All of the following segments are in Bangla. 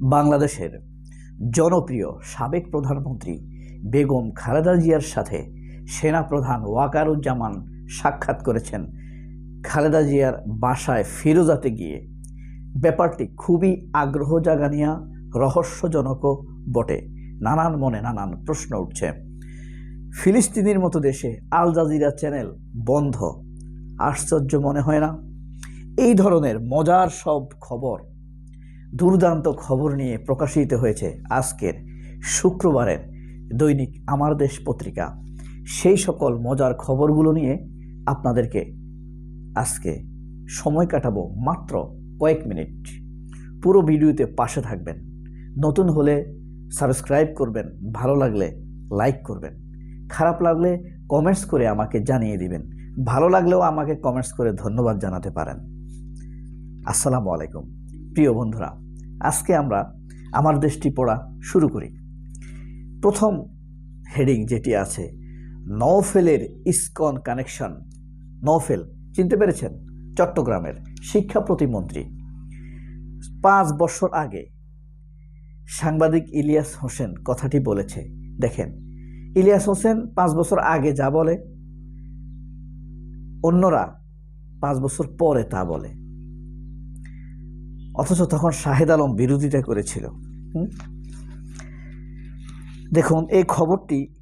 বাংলাদেশের জনপ্রিয় সাবেক প্রধানমন্ত্রী বেগম খালেদা জিয়ার সাথে সেনাপ্রধান ওয়াকারুজ্জামান সাক্ষাৎ করেছেন। খালেদা জিয়ার বাসায় ফিরোজাতে গিয়ে। ব্যাপারটি খুবই আগ্রহ জাগানিয়া রহস্যজনকও বটে। নানান মনে নানান প্রশ্ন উঠছে। ফিলিস্তিনির মতো দেশে আল জাজিরা চ্যানেল বন্ধ। আশ্চর্য মনে হয় না? এই ধরনের মজার সব খবর দুর্দান্ত খবর নিয়ে প্রকাশিত হয়েছে আজকের শুক্রবারের দৈনিক আমার দেশ পত্রিকা। সেই সকল মজার খবরগুলো নিয়ে আপনাদেরকে আজকে সময় কাটাবো মাত্র কয়েক মিনিট। পুরো ভিডিওতে পাশে থাকবেন। নতুন হলে সাবস্ক্রাইব করবেন, ভালো লাগলে লাইক করবেন। খারাপ লাগলে কমেন্টস করে আমাকে জানিয়ে দিবেন। ভালো লাগলেও আমাকে কমেন্টস করে ধন্যবাদ জানাতে পারেন। আসসালামু আলাইকুম। প্রিয় বন্ধুরা আজকে আমরা আমার দেশটি পড়া শুরু করি। প্রথম হেডিং যেটি আছে, নওফেলের ইসকন কানেকশন। নওফেল, চিনতে পেরেছেন? চট্টগ্রামের শিক্ষা প্রতিমন্ত্রী। পাঁচ বছর আগে সাংবাদিক ইলিয়াস হোসেন কথাটি বলেছে, দেখেন, ইলিয়াস হোসেন পাঁচ বছর আগে যা বলে, অন্যরা পাঁচ বছর পরে তা বলে। অথচ তখন শাহেদ আলম বিরোধিতা করেছিল। দেখুন, এই খবরটি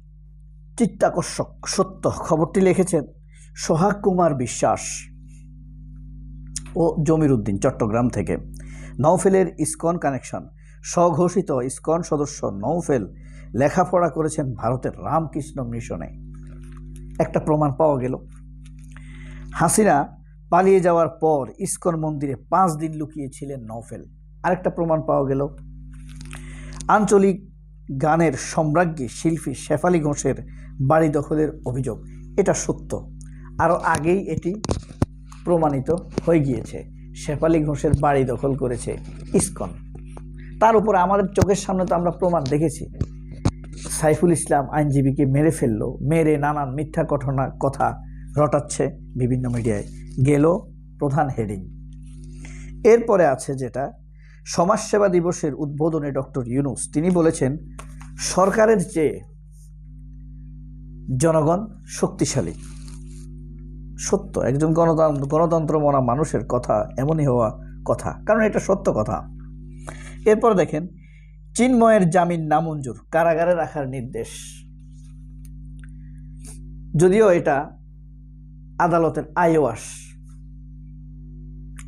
চিত্তাকর্ষক, সত্য। খবরটি লিখেছেন সোহাগ কুমার বিশ্বাস ও জমির উদ্দিন, চট্টগ্রাম থেকে। নৌফেলের ইসকন কানেকশন। স্বঘোষিত ইসকন সদস্য নৌফেল লেখাপড়া করেছেন ভারতের রামকৃষ্ণ মিশনে। একটা প্রমাণ পাওয়া গেল। হাসিনা পালিয়ে যাওয়ার পর ইস্কন মন্দিরে পাঁচ দিন লুকিয়েছিলেন নৌফেল আরেকটা প্রমাণ পাওয়া গেল। আঞ্চলিক গানের সম্রাজ্ঞী শিল্পী শেফালি ঘোষের বাড়ি দখলের অভিযোগ। এটা সত্য। আরও আগেই এটি প্রমাণিত হয়ে গিয়েছে। শেফালি ঘোষের বাড়ি দখল করেছে ইস্কন। তার উপর আমাদের চোখের সামনে তো আমরা প্রমাণ দেখেছি। সাইফুল ইসলাম আইনজীবীকে মেরে ফেলল, মেরে নানান মিথ্যা ঘটনা, কথা রটাচ্ছে বিভিন্ন মিডিয়ায়। গেল প্রধান হেডিং। এরপরে আছে যেটা, সমাজসেবা দিবসের উদ্বোধনে ডক্টর ইউনুস, তিনি বলেছেন, সরকারের চেয়ে জনগণ শক্তিশালী। সত্য, একজন গণতন্ত্র গণতন্ত্র মনা মানুষের কথা, এমনই হওয়া কথা, কারণ এটা সত্য কথা। এরপর দেখেন, চিন্ময়ের জামিন নামঞ্জুর, কারাগারে রাখার নির্দেশ। যদিও এটা আদালতের eyewash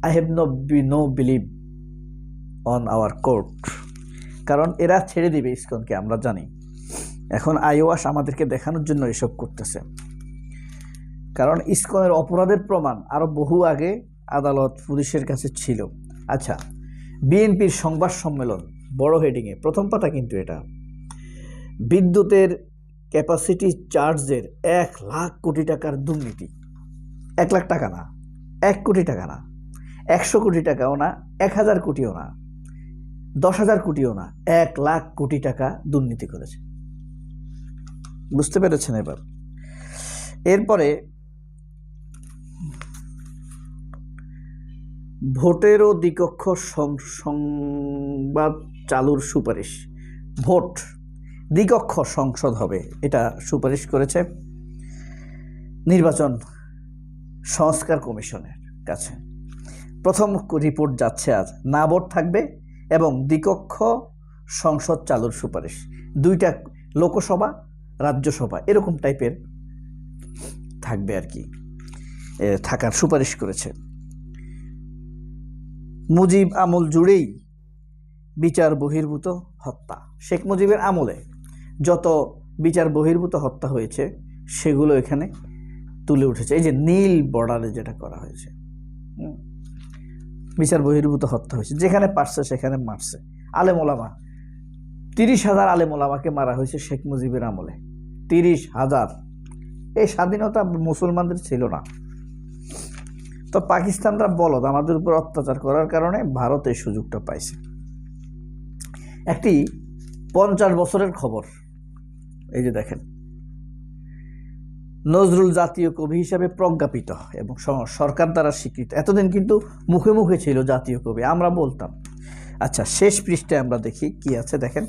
I have no be no believe on our court কারণ এরা ছেড়ে দিবে ইসকনকে, আমরা জানি। এখন আইওয়াস আমাদেরকে দেখানোর জন্য এসব করতেছে। কারণ ইসকনের অপরাধের প্রমাণ আরও বহু আগে আদালত পুলিশের কাছে ছিল। আচ্ছা বিএনপির সংবাদ সম্মেলন বড় হেডিংয়ে প্রথম পাতা কিন্তু এটা। বিদ্যুতের ক্যাপাসিটি চার্জের এক লাখ কোটি টাকার দুর্নীতি। এক লাখ টাকা না, এক কোটি টাকা না। একশো কোটি টাকাও না, এক হাজার কোটিও না, দশ হাজার কোটিও না, এক লাখ কোটি টাকা দুর্নীতি করেছে। বুঝতে পেরেছেন এবার? এরপরে ভোটেরও দ্বিকক্ষ সংবাদ চালুর সুপারিশ। ভোট দ্বিকক্ষ সংসদ হবে, এটা সুপারিশ করেছে নির্বাচন সংস্কার কমিশনের কাছে। প্রথম রিপোর্ট যাচ্ছে আজ। না ভোট থাকবে এবং দ্বিকক্ষ সংসদ চালুর সুপারিশ। দুইটা লোকসভা, রাজ্যসভা, এরকম টাইপের থাকবে আর কি। থাকার সুপারিশ করেছে। মুজিব আমল জুড়েই বিচার বহির্ভূত হত্যা। শেখ মুজিবের আমলে যত বিচার বহির্ভূত হত্যা হয়েছে, সেগুলো এখানে তুলে উঠেছে। এই যে নীল বর্ডারে যেটা করা হয়েছে, হুম। বিচার বহির্ভূত হত্যা হয়েছে। যেখানে পারছে, সেখানে মারছে। আলেম ওলামা তিরিশ হাজার আলেম ওলামাকে মারা হয়েছে শেখ মুজিবের আমলে। তিরিশ হাজার। এই স্বাধীনতা মুসলমানদের ছিল না। তো পাকিস্তানরা বলদ, আমাদের উপর অত্যাচার করার কারণে ভারত এই সুযোগটা পাইছে। একটি পঞ্চাশ বছরের খবর। এই যে দেখেন নজরুল জাতীয় কবি হিসাবে প্রজ্ঞাপিত এবং সরকার দ্বারা স্বীকৃত। এতদিন কিন্তু মুখে মুখে ছিল জাতীয় কবি, আমরা বলতাম। আচ্ছা শেষ পৃষ্ঠায় আমরা দেখি কি আছে, দেখেন।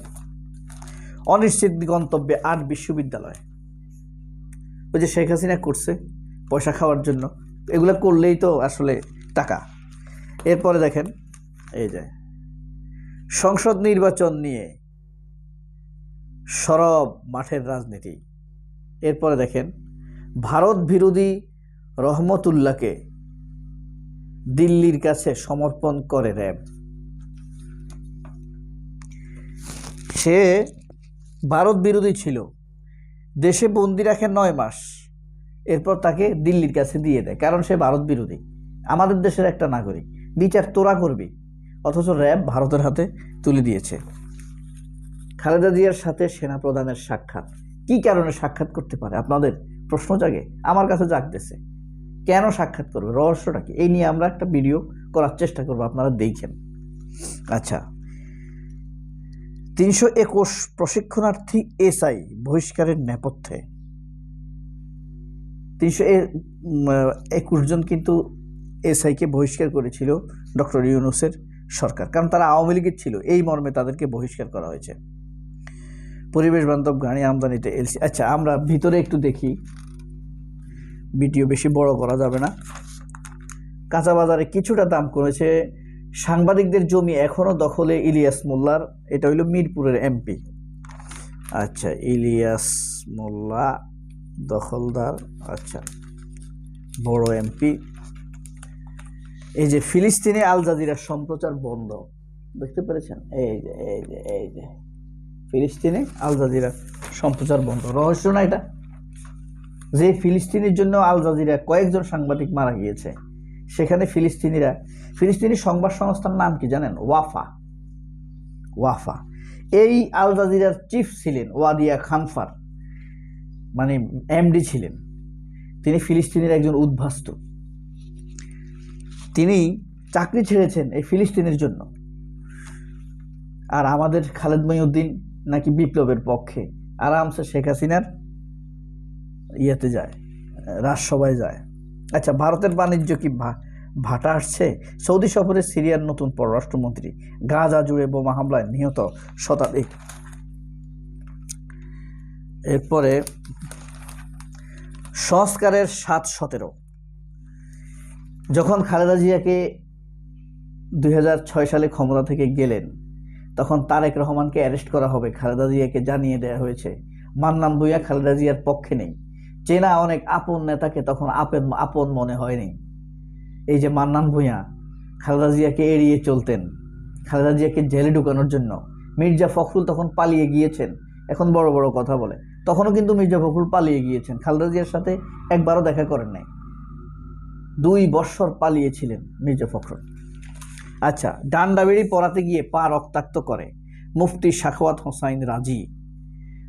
অনিশ্চিত গন্তব্যে আট বিশ্ববিদ্যালয়। ওই যে শেখ হাসিনা করছে পয়সা খাওয়ার জন্য। এগুলো করলেই তো আসলে টাকা। এরপরে দেখেন, এই যে, সংসদ নির্বাচন নিয়ে সরব মাঠের রাজনীতি। এরপরে দেখেন ভারত বিরোধী রহমতুল্লাহকে দিল্লির কাছে সমর্পণ করে র্যাব। সে ভারত বিরোধী ছিল। দেশে বন্দি রাখে নয় মাস। এরপর তাকে দিল্লির কাছে দিয়ে দেয়। কারণ সে ভারত বিরোধী। আমাদের দেশের একটা নাগরিক। বিচার তোরা করবি। অথচ র্যাব ভারতের হাতে তুলে দিয়েছে। খালেদা জিয়ার সাথে সেনাপ্রধানের সাক্ষাৎ। কি কারণে সাক্ষাৎ করতে পারে? আপনাদের প্রশ্ন জাগে, আমার কাছে জাগতেছে। কেন সাক্ষাৎ করবে? রহস্যটা কি? এই নিয়ে আমরা একটা ভিডিও করার চেষ্টা করব, আপনারা দেখেন। আচ্ছা। তিনশো একুশ প্রশিক্ষণার্থী এসআই, বহিষ্কারের নেপথ্যে। তিনশো একুশ জন কিন্তু এসআইকে বহিষ্কার করেছিল ডক্টর ইউনুসের সরকার, কারণ তারা আওয়ামী লীগের ছিল। এই মর্মে তাদেরকে বহিষ্কার করা হয়েছে। পরিবেশ বান্ধব গাড়ি আমদানিতে এলসি। আচ্ছা আমরা ভিতরে একটু দেখি। ভিডিও বেশি বড় করা যাবে না। কাঁচা বাজারে কিছুটা দাম কমেছে। সাংবাদিকদের জমি এখনও দখলে ইলিয়াস মোল্লার, এটা হইল মিরপুরের এমপি। আচ্ছা ইলিয়াস মোল্লা দখলদার আচ্ছা বড় এমপি। এই যে ফিলিস্তিনে আল জাজিরার সম্প্রচার বন্ধ। দেখতে পেরেছেন? এই যে এই যে এই যে। ফিলিস্তিনে আল জাজিরার সম্প্রচার বন্ধ। রহস্য না এটা? যে ফিলিস্তিনের জন্য আল জাজিরা কয়েকজন সাংবাদিক মারা গিয়েছে, সেখানে ফিলিস্তিনিরা, ফিলিস্তিনি সংবাদ সংস্থার নাম কি জানেন? ওয়াফা। ওয়াফা। এই আল জাজিরার চিফ ছিলেন ওয়াদিয়া খানফার মানে এমডি ছিলেন। তিনি ফিলিস্তিনের একজন উদ্ভাস্ত। তিনি চাকরি ছেড়েছেন এই ফিলিস্তিনের জন্য। আর আমাদের খালেদ মহিউদ্দিন নাকি বিপ্লবের পক্ষে। আরামসে শেখ হাসিনার ইয়েতে যায়, রাজসভায় যায়। আচ্ছা ভারতের বাণিজ্য কি ভাটা আসছে? সৌদি সফরে সিরিয়ার নতুন পররাষ্ট্রমন্ত্রী, গাজা জুড়ে বোমা হামলায় নিহত শতাধিক। এরপরে, সংস্কারের সাত সতেরো। যখন খালেদা জিয়াকে দুই হাজার ছয় সালে ক্ষমতা থেকে গেলেন তখন তারেক রহমানকে অ্যারেস্ট করা হবে, খালেদা জিয়াকে জানিয়ে দেওয়া হয়েছে। মান্নান ভুইয়া খালেদা জিয়ার পক্ষে নেই। চেনা অনেক আপন নেতাকে তখন আপন আপন মনে হয়নি। এই যে মান্নান ভুঁইয়া, খালেদা জিয়াকে এড়িয়ে চলতেন। খালেদা জিয়াকে জেলে ঢুকানোর জন্য। মির্জা ফখরুল তখন পালিয়ে গিয়েছেন। এখন বড় বড় কথা বলে। তখনও কিন্তু মির্জা ফখরুল পালিয়ে গিয়েছেন। খালেদা জিয়ার সাথে একবারও দেখা করেন নাই। দুই বৎসর পালিয়েছিলেন মির্জা ফখরুল। আচ্ছা ডান্ডা বেড়ি পড়াতে গিয়ে পা রক্তাক্ত করে। মুফতি শাখওয়াত হোসাইন রাজি।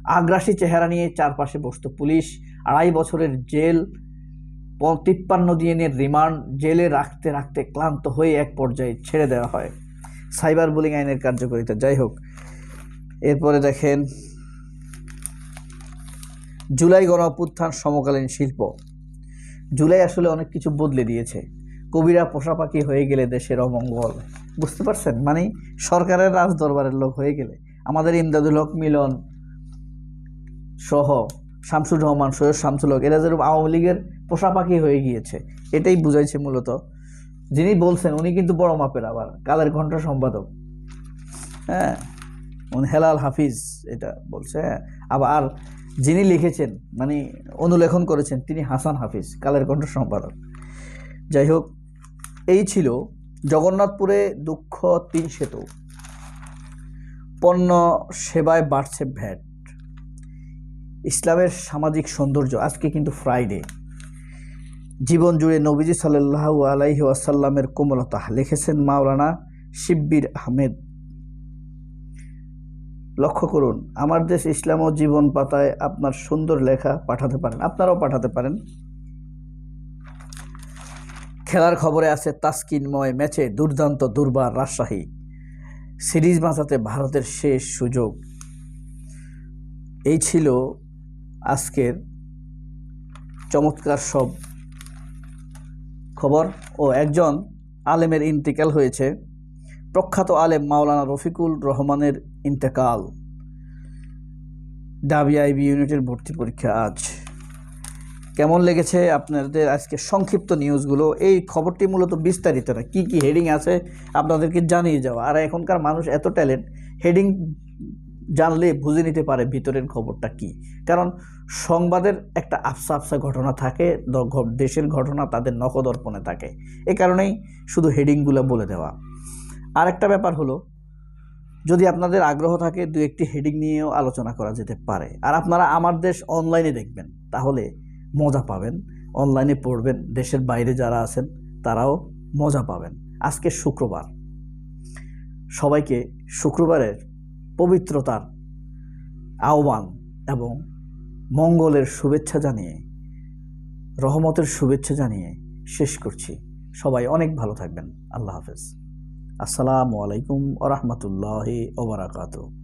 আগ্রাসী চেহারা নিয়ে চারপাশে বসত পুলিশ। আড়াই বছরের জেল। তিপ্পান্ন দিনের রিমান্ড জেলে রাখতে রাখতে ক্লান্ত হয়ে এক পর্যায়ে ছেড়ে দেওয়া হয়। সাইবার বুলিং আইনের কার্যকারিতা। যাই হোক, এরপরে দেখেন, জুলাই গণ সমকালীন শিল্প। জুলাই আসলে অনেক কিছু বদলে দিয়েছে। কবিরা পোষা পাখি হয়ে গেলে দেশের অমঙ্গল। বুঝতে পারছেন? মানে সরকারের রাজ দরবারের লোক হয়ে গেলে। আমাদের ইমদাদুল হক মিলন সহ শামসুর রহমান, সৈয়দ শামসুল হক, এরা যেরকম আওয়ামী লীগের পোষা পাখি হয়ে গিয়েছে, এটাই বুঝাইছে মূলত। যিনি বলছেন, উনি কিন্তু বড় মাপের আবার কালের ঘণ্টা সম্পাদক। হ্যাঁ উনি হেলাল হাফিজ এটা বলছে হ্যাঁ। আবার আর যিনি লিখেছেন মানে অনুলেখন করেছেন, তিনি হাসান হাফিজ, কালের কণ্ঠ সম্পাদক। যাই হোক এই ছিল জগন্নাথপুরে দুঃখ তিন সেতু। পণ্য সেবায় বাড়ছে ভ্যাট ইসলামের সামাজিক সৌন্দর্য, আজকে কিন্তু ফ্রাইডে জীবন জুড়ে নবীজি সাল্লাল্লাহু আলাইহি ওয়াসাল্লামের কোমলতা, লিখেছেন মাওলানা শিব্বির আহমেদ। লক্ষ্য করুন, আমার দেশ ইসলাম ও জীবন পাতায় আপনার সুন্দর লেখা পাঠাতে পারেন, আপনারাও পাঠাতে পারেন। খেলার খবরে আছে তাস্কিনময় ম্যাচে দুর্দান্ত দুর্বার রাজশাহী। সিরিজ বাঁচাতে ভারতের শেষ সুযোগ। এই ছিল আজকের চমৎকার সব খবর। ও একজন আলেমের ইন্তিকাল হয়েছে। প্রখ্যাত আলেম মাওলানা রফিকুল রহমানের ইন্তেকাল। ডাবি আইবি ইউনিটের ভর্তি পরীক্ষা আজ। কেমন লেগেছে আপনাদের আজকে সংক্ষিপ্ত নিউজগুলো এই খবরটি মূলত বিস্তারিত না। কী কী হেডিং আছে আপনাদেরকে জানিয়ে যাওয়া। আর এখনকার মানুষ এত ট্যালেন্ট হেডিং জানলে বুঝে নিতে পারে ভিতরের খবরটা কি। কারণ সংবাদের একটা আফসা আফসা ঘটনা থাকে দেশের ঘটনা তাদের নখদর্পণে থাকে। এ কারণেই শুধু হেডিংগুলো বলে দেওয়া। আর একটা ব্যাপার হলো, যদি আপনাদের আগ্রহ থাকে দু একটি হেডিং নিয়েও আলোচনা করা যেতে পারে। আর আপনারা আমার দেশ অনলাইনে দেখবেন। তাহলে মজা পাবেন। অনলাইনে পড়বেন। দেশের বাইরে যারা আছেন, তারাও মজা পাবেন। আজকে শুক্রবার। সবাইকে শুক্রবারের পবিত্রতার আহ্বান এবং মঙ্গলের শুভেচ্ছা জানিয়ে, রহমতের শুভেচ্ছা জানিয়ে শেষ করছি। সবাই অনেক ভালো থাকবেন। আল্লাহ হাফেজ। আসসালামু আলাইকুম আ রহমতুল্লাহ ওবরাকাতু